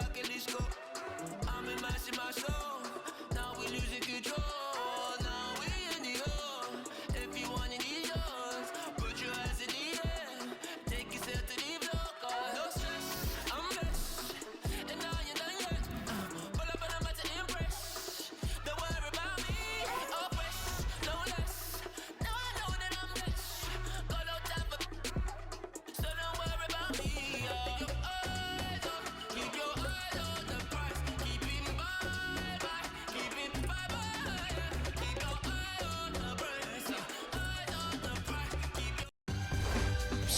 back in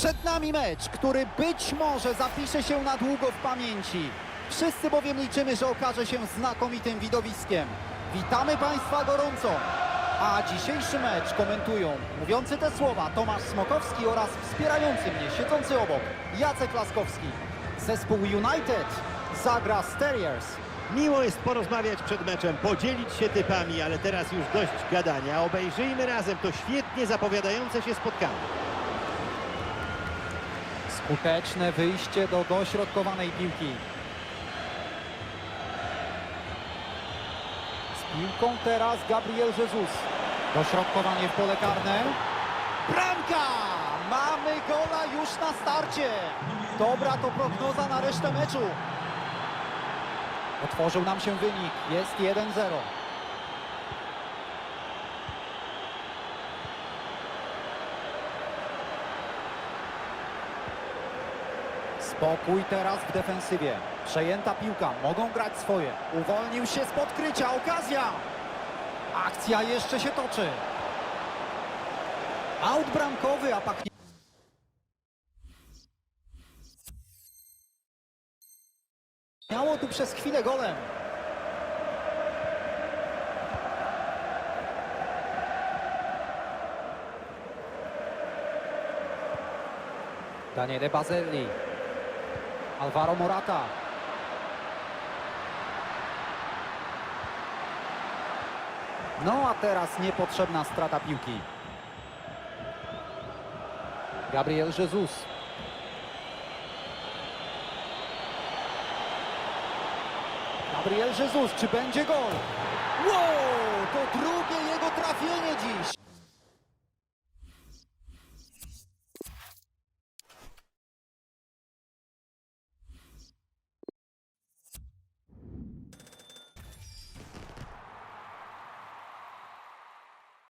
Przed nami mecz, który być może zapisze się na długo w pamięci. Wszyscy bowiem liczymy, że okaże się znakomitym widowiskiem. Witamy Państwa gorąco. A dzisiejszy mecz komentują mówiący te słowa Tomasz Smokowski oraz wspierający mnie, siedzący obok Jacek Laskowski. Zespół United zagra Terriers. Miło jest porozmawiać przed meczem, podzielić się typami, ale teraz już dość gadania. Obejrzyjmy razem to świetnie zapowiadające się spotkanie. Skuteczne wyjście do dośrodkowanej piłki. Z piłką teraz Gabriel Jesus. Dośrodkowanie w pole karne. Bramka! Mamy gola już na starcie. Dobra to prognoza na resztę meczu. Otworzył nam się wynik. Jest 1-0. Spokój teraz w defensywie. Przejęta piłka, mogą grać swoje. Uwolnił się z podkrycia, okazja! Akcja jeszcze się toczy. Aut bramkowy, a pachnie... Miało tu przez chwilę golem. Daniele Bazelli. Alvaro Morata. No a teraz niepotrzebna strata piłki. Gabriel Jesus. Gabriel Jesus, czy będzie gol? Wow, to drugie jego trafienie.